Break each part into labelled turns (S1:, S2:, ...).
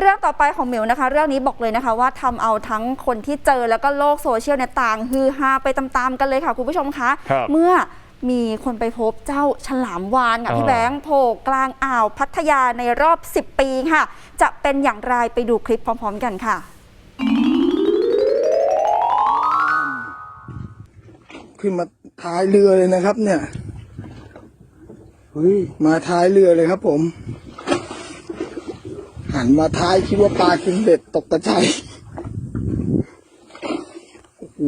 S1: เรื่องต่อไปของหมิวนะคะ เรื่องนี้บอกเลยนะคะว่าทำเอาทั้งคนที่เจอแล้วก็โลกโซเชียลเนี่ยต่างฮือฮาไปตามๆกันเลยค่ะคุณผู้ชมคะ
S2: ครับ
S1: เมื่อมีคนไปพบเจ้าฉลามวานกับพี่
S2: อ๋อ
S1: แบงค์โผล่กลางอ่าวพัทยาในรอบ 10 ปีค่ะ จะเป็นอย่างไรไปดูคลิปพร้อมๆกันค่ะ
S3: ขึ้นมาท้ายเรือเลยนะครับเนี่ยเฮ้ยมาท้ายเรือเลยครับผม หันมาท้ายคิดว่าปลากินเบ็ดตกกระชัยโอ้โห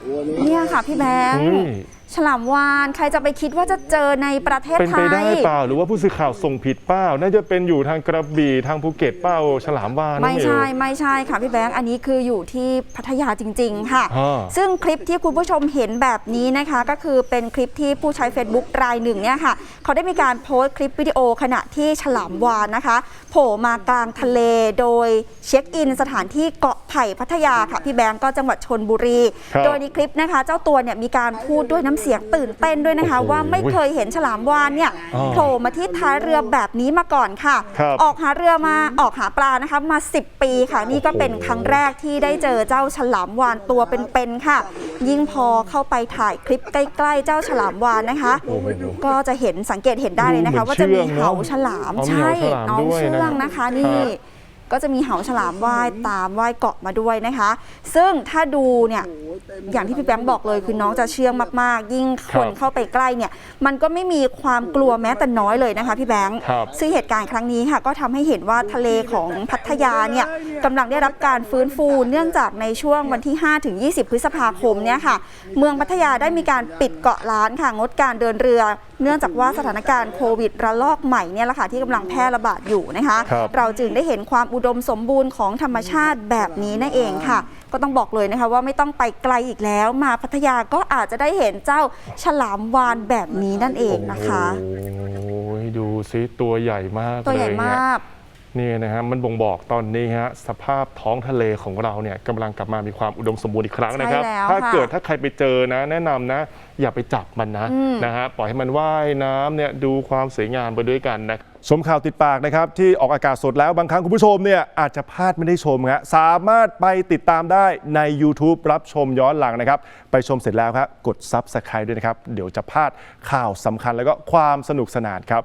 S3: ตัวนี้
S1: เนี่ยค่ะพี่แบงค์
S2: อุ้ย
S1: ฉลามวานใครจะไปคิดว่าจะเจอในประเทศ
S2: เป็น
S1: ไท
S2: ไป
S1: ย
S2: ได้เปล่าหรือว่าผู้สื่อข่าวส่งผิดเปล่าน่าจะเป็นอยู่ทางกระบี่ทางภูเก็ตเปล่าฉลามวาฬ
S1: ไม่ใช่
S2: น้อง
S1: ไม่ใช่ค่ะพี่แบงค์อันนี้คืออยู่ที่พัทยาจริง ๆ ค่ะ
S2: อ่า
S1: ซึ่งคลิปที่คุณผู้ชมเห็นแบบนี้นะคะ ก็คือเป็นคลิปที่ผู้ใช้ Facebook รายหนึ่งเนี่ยค่ะ เขาได้มีการโพสต์คลิปวิดีโอขณะที่ฉลามวานนะคะ โผล่มากลางทะเลโดยเช็คอินสถานที่เกาะไผ่พัทยาค่ะพี่แบงค์ก็จังหวัดชนบุรี
S2: ครับ
S1: โดยในคลิปนะคะ เจ้าตัวเนี่ยมีการพูดด้วยน้ำเสียงตื่นเต้นด้วยนะคะ
S2: โอ้โห
S1: ว่าไม่เคยเห็นฉลามวานเนี่ย
S2: อ่า
S1: โผล่มาที่ท้ายเรือแบบนี้มาก่อนค่ะ
S2: ครับ
S1: ออกหาเรือมาออกหาปลานะคะมา 10 ปีค่ะ นี่ก็เป็นครั้งแรกที่ได้เจอเจ้าฉลามวานตัวเป็นๆค่ะ ยิ่งพอเข้าไปถ่ายคลิปใกล้ๆ เจ้าฉลามวานนะคะ
S2: โอ้โห
S1: ก็จะเห็นสังเกตเห็นได้เลยนะคะ
S2: ดูเหมือน
S1: ว่าจะมี
S2: เชื่องเนอะ
S1: เหาฉลาม
S2: อ๋อมี
S1: ใช่
S2: เหาฉลาม
S1: น้อง
S2: ด้วยนะ
S1: เชื่องนะคะนี่
S2: ครับ
S1: ก็จะมีเหาฉลามว่ายตามว่ายเกาะมาด้วยนะคะ ซึ่งถ้าดูเนี่ยอย่างที่พี่แบงค์บอกเลยคือน้องจะเชื่องมากๆ ยิ่งคนเข้าไปใกล้เนี่ย มันก็ไม่มีความกลัวแม้แต่น้อยเลยนะคะพี่แบงค์
S2: ครับ
S1: ซึ่งเหตุการณ์ครั้งนี้ค่ะ ก็ทำให้เห็นว่าทะเลของพัทยาเนี่ยกำลังได้รับการฟื้นฟู เนื่องจากในช่วงวันที่ 5 ถึง 20 พฤษภาคมเนี่ยค่ะ เมืองพัทยาได้มีการปิดเกาะล้านค่ะงดการเดินเรือเนื่องจากว่าสถานการณ์โควิดระลอกใหม่เนี่ยแหละค่ะที่กำลังแพร่ระบาดอยู่นะคะ
S2: ครับ
S1: เราจึงได้เห็นความอุดมสมบูรณ์ของธรรมชาติแบบนี้นั่นเองค่ะ ก็ต้องบอกเลยนะคะว่าไม่ต้องไปไกลอีกแล้ว มาพัทยาก็อาจจะได้เห็นเจ้าฉลามวานแบบนี้นั่นเองนะคะ
S2: โอ้ยดูซิตัวใหญ่มาก
S1: ตัวใหญ่
S2: เลย
S1: ม
S2: เนี่ยา
S1: ก
S2: นี่นะฮะมันบ่งบอกตอนนี้ฮะสภาพท้องทะเลของเราเนี่ยกำลังกลับมามีความอุดมสมบูรณ์อีกครั้งนะครับ
S1: ใช่แล้ว
S2: ถ้า
S1: ค่ะ
S2: เกิดถ้าใครไปเจอนะ แนะนำนะ อย่าไปจับมันนะ
S1: อืม
S2: นะฮะปล่อยให้มันว่ายน้ำเนี่ยดูความสวยงามไปด้วยกันนะ ชมข่าวติดปากนะครับ ที่ออกอากาศสดแล้วบางครั้งคุณผู้ชมเนี่ยอาจจะพลาดไม่ได้ชมฮะสามารถไปติดตามได้ใน YouTube รับชมย้อนหลังนะครับ ไปชมเสร็จแล้วครับกด Subscribe ด้วยนะครับ เดี๋ยวจะพลาดข่าวสำคัญแล้วก็ความสนุกสนานครับ